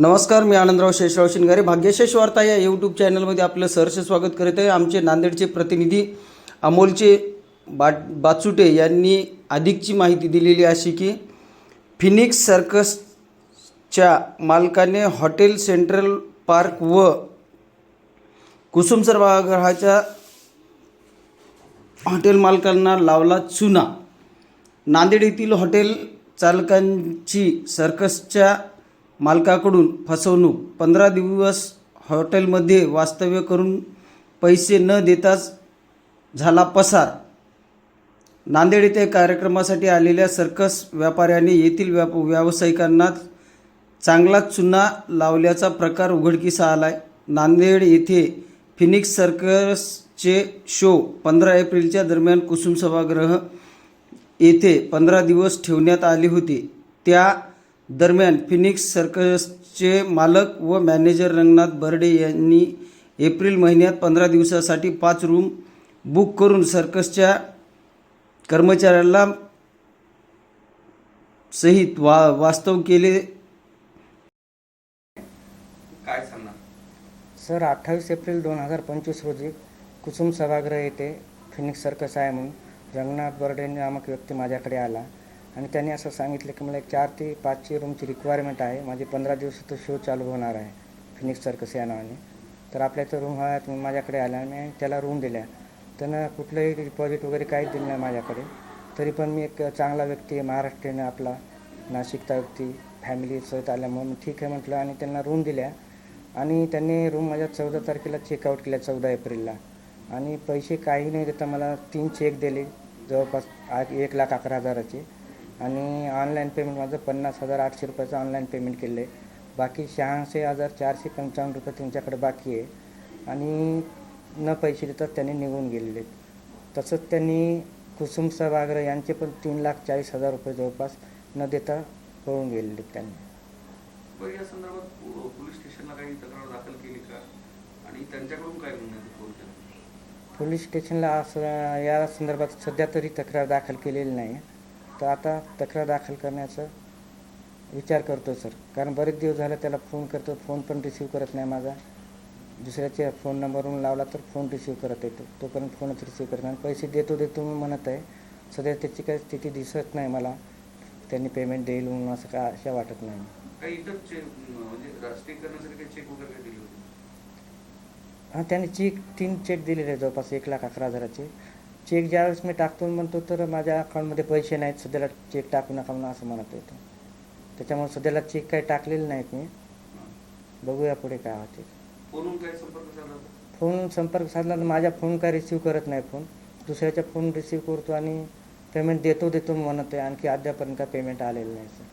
नमस्कार मी आनंदराव शेषराव शिंगारे. भाग्यशेष वार्ता या यूट्यूब चॅनलमध्ये आपलं सहर्ष स्वागत करत आहे. आमचे नांदेडचे प्रतिनिधी अमोलचे बा बाचुटे यांनी अधिकची माहिती दिलेली अशी की फिनिक्स सर्कसच्या मालकाने हॉटेल सेंट्रल पार्क व कुसुम सभागृहाच्या हॉटेल मालकांना लावला चुना. नांदेड येथील हॉटेल चालकांची सर्कसच्या मालकाकडून फसवणूक. पंधरा दिवस हॉटेलमध्ये वास्तव्य करून पैसे न देताच झाला पसार. नांदेड येथे कार्यक्रमासाठी आलेल्या सर्कस व्यापाऱ्याने येथील व्याप व्यावसायिकांना चांगलाच चुना लावल्याचा प्रकार उघडकीस आला आहे नांदेड येथे फिनिक्स सर्कसचे शो पंधरा एप्रिलच्या दरम्यान कुसुम सभागृह येथे पंधरा दिवस ठेवण्यात आले होते. त्या दरम्यान फिनिक्स सर्कसचे मालक व मॅनेजर रंगनाथ बर्डे यांनी एप्रिल महिन्यात पंधरा दिवसासाठी पाच रूम बुक करून सर्कसच्या कर्मचाऱ्याला सहित वा वास्तव केले. काय सांगणार? सर अठ्ठावीस एप्रिल दोन हजार पंचवीस रोजी कुसुम सभागृह येथे फिनिक्स सर्कस आहे म्हणून रंगनाथ बर्डे नामक व्यक्ती माझ्याकडे आला. आणि त्यांनी असं सांगितलं की मला एक चार ते पाचची रूमची रिक्वायरमेंट आहे. माझे पंधरा दिवस तो शो चालू होणार आहे. फिनिक्स सर्कस या नावाने तर आपल्या इथं रूम हव्या तुम्ही माझ्याकडे आला आणि मी त्याला रूम दिल्या. त्यानं कुठलंही डिपॉझिट वगैरे काहीच दिलं नाही माझ्याकडे. तरी पण मी एक चांगला व्यक्ती आहे महाराष्ट्रीयन आपला. नाशिकचा व्यक्ती फॅमिली सहित आल्यामुळे मी ठीक आहे म्हटलं आणि त्यांना रूम दिल्या. आणि त्यांनी रूम माझ्या चौदा तारखेला चेकआउट केल्या चौदा एप्रिलला. आणि पैसे काही नाही देता मला तीन चेक दिले. जवळपास एक लाख अकरा हजाराचे. आणि ऑनलाईन पेमेंट माझं पन्नास हजार आठशे रुपयाचं ऑनलाईन पेमेंट केलं आहे बाकी शहाऐंशी हजार चारशे पंचावन्न रुपये त्यांच्याकडे बाकी आहे. आणि न पैसे देतात त्यांनी निघून गेलेले. आहेत तसंच त्यांनी कुसुम सभागृह यांचे पण तीन लाख चाळीस हजार रुपये जवळपास न देता पळून गेलेले आहेत त्यांनी या संदर्भात पोलीस स्टेशनला काही तक्रार दाखल केली का? आणि त्यांच्याकडून काय म्हणण्यात फोन केला पोलीस स्टेशनला असं या संदर्भात सध्या तरी तक्रार दाखल केलेली नाही. तर आता तक्रार दाखल करण्याचा विचार करतो सर. कारण बरेच दिवस झाले त्याला फोन करतो फोन पण रिसीव करत नाही माझा. दुसऱ्याच्या फोन नंबरवरून लावला तर फोन रिसीव करत येतो. तोपर्यंत फोनच रिसीव करत नाही. पैसे देतो देतो म्हणून म्हणत आहे. सध्या त्याची काही स्थिती दिसत नाही मला. त्यांनी पेमेंट देईल म्हणून असं काय आशा वाटत नाही. म्हणजे हां त्याने चेक तीन चेक दिलेले आहे जवळपास एक लाख अकरा हजाराचे. चेक ज्यावेळेस मी टाकतो म्हणतो तर माझ्या अकाउंटमध्ये पैसे नाहीत सध्याला चेक टाकू नका म्हणून असं म्हणत येतो त्याच्यामुळे सध्याला चेक काही टाकलेले नाहीत मी. बघूया पुढे काय होते? फोन संपर्क साधला तर माझ्या फोन काय रिसीव करत नाही फोन. दुसऱ्याच्या फोन रिसीव करतो आणि पेमेंट देतो देतो म्हणत आहे आणखी अद्यापर्यंत काय पेमेंट आलेलं नाही सर.